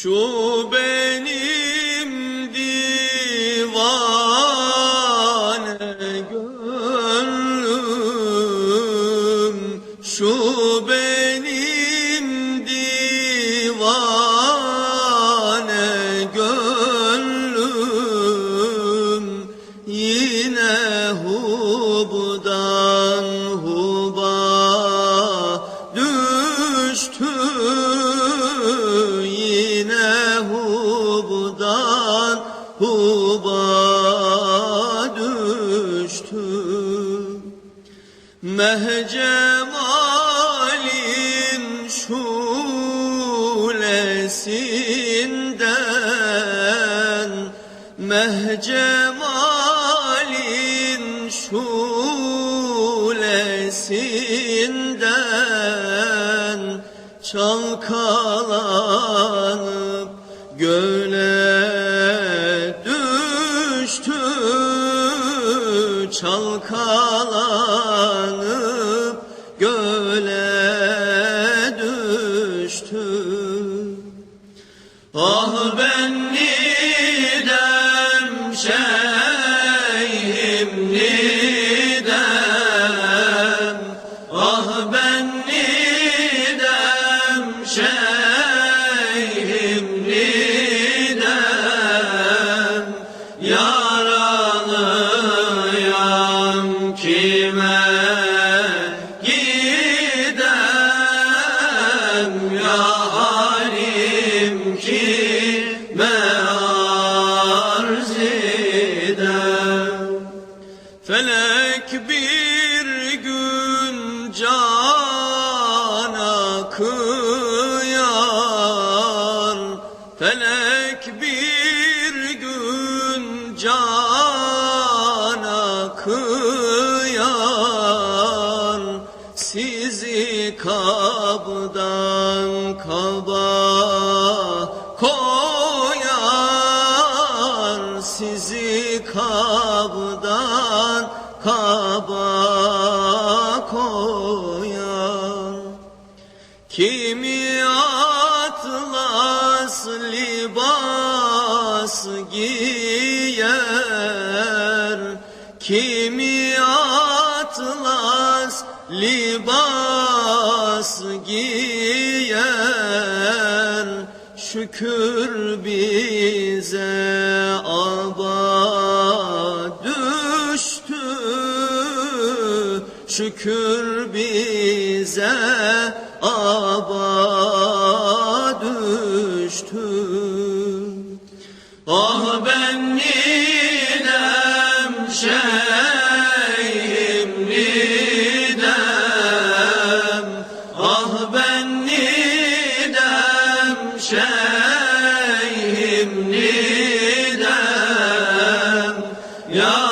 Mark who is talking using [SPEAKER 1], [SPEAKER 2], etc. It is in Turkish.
[SPEAKER 1] Şu benim divane gönlüm Şu benim divane gönlüm Yine hubdan huba hubdan huba düştü. Mehcemalin şulesinden Mehcemalin şulesinden Çalkalanıp göle düştü Çalkalanıp göle düştü. Ah ben nidem şeyhim Felek bir gün cana kıyar Felek bir gün cana kıyar Sizi kabdan kaba koyar Sizi kabdan koyar. Kimi atlas libas giyer Kimi atlas libas giyer. Şükür bize Şükür bize aba düştü. Ah ben nidem şeyhim nidem Ah ben nidem şeyhim nidem Yaralıyam